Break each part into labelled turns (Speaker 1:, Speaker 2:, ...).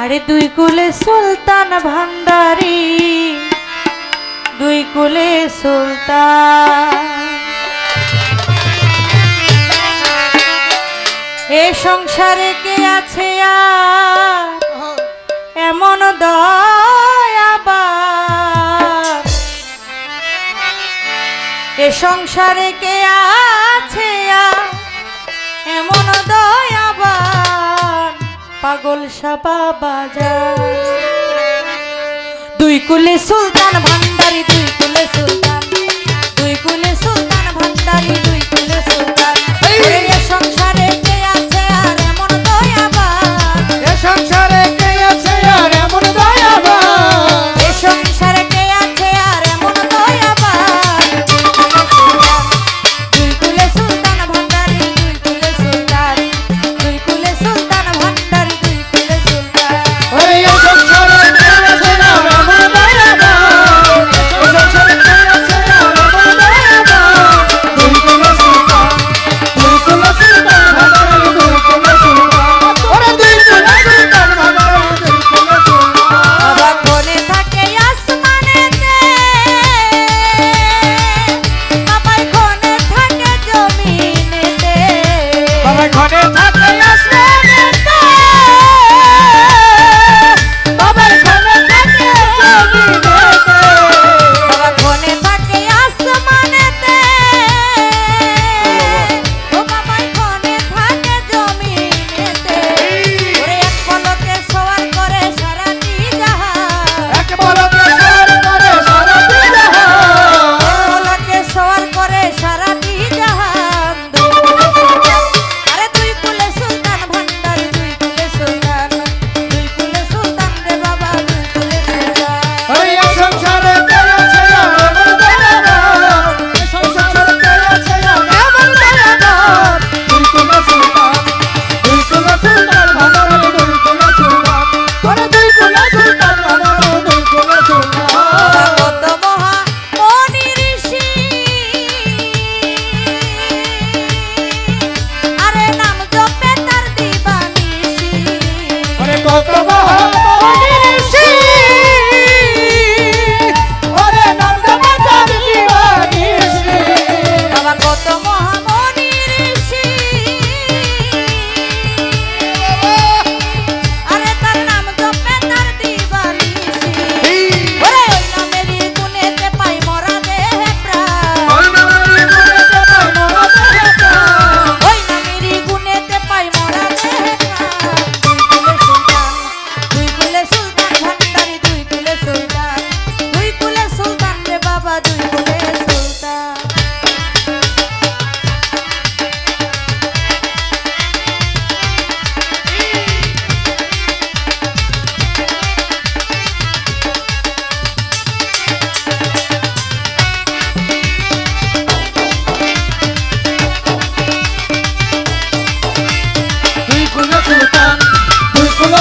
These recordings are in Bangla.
Speaker 1: আরে দুই কুলে সুলতান ভান্ডারি, দুই কুলে সুলতান। এ সংসারে কে আছে আর? এমন দয়াবা এ সংসারে কে আর
Speaker 2: মানসা
Speaker 1: বাবা দুই কুলে সুলতান ভান্ডারি দুই কুলে সুলতান। দুই কুলে সুলতান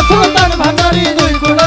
Speaker 1: সুলতান
Speaker 2: ভান্ডারী দুই গুণ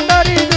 Speaker 2: Mandarin.